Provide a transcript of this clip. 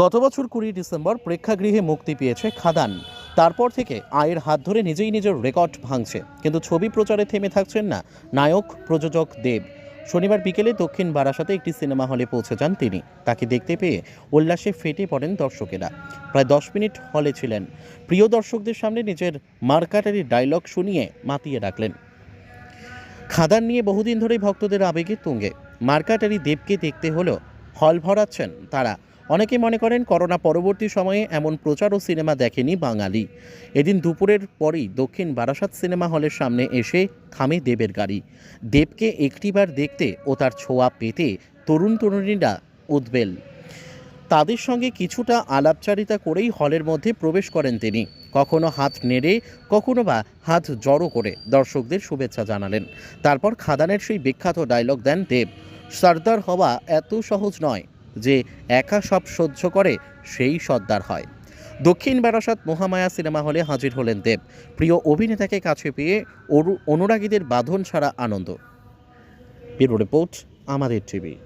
গত বছর কুড়ি ডিসেম্বর প্রেক্ষাগৃহে মুক্তি পেয়েছে খাদান। তারপর থেকে আয়ের হাত ধরে নিজেই নিজের রেকর্ড ভাঙছে। কিন্তু ছবি প্রচারে থেমে থাকছেন না নায়ক, প্রযোজক দেব। শনিবার বিকেলে দক্ষিণ বারাসাতে একটি সিনেমা হলে পৌঁছে যান তিনি। তাকে দেখতে পেয়ে উল্লাসে ফেটে পড়েন দর্শকেরা। প্রায় দশ মিনিট হলে ছিলেন। প্রিয় দর্শকদের সামনে নিজের মার্কাটারি ডায়লগ শুনিয়ে মাতিয়ে রাখলেন। খাদান নিয়ে বহুদিন ধরেই ভক্তদের আবেগে তুঙ্গে। মার্কাটারি দেবকে দেখতে হলেও হল ভরাচ্ছেন তারা। অনেকে মনে করেন করোনা পরবর্তী সময়ে এমন প্রচার ও সিনেমা দেখেনি বাঙালি। এদিন দুপুরের পরেই দক্ষিণ বারাসাত সিনেমা হলের সামনে এসে থামে দেবের গাড়ি। দেবকে একটিবার দেখতে ও তার ছোঁয়া পেতে তরুণ তরুণীরা উদ্বেল। তাদের সঙ্গে কিছুটা আলাপচারিতা করেই হলের মধ্যে প্রবেশ করেন তিনি। কখনো হাত নেড়ে, কখনো বা হাত জড়ো করে দর্শকদের শুভেচ্ছা জানালেন। তারপর খাদানের সেই বিখ্যাত ডায়লগ দেন দেব। সর্দার হওয়া এত সহজ নয়। যে একা সব সহ্য করে সেই সর্দার হয়। দক্ষিণ বারাসাত মহামায়া সিনেমা হলে হাজির হলেন দেব। প্রিয় অভিনেতাকে কাছে পেয়ে অনুরাগীদের বাঁধন ছাড়া আনন্দ। ব্যুরো রিপোর্ট, আমাদের টিভি।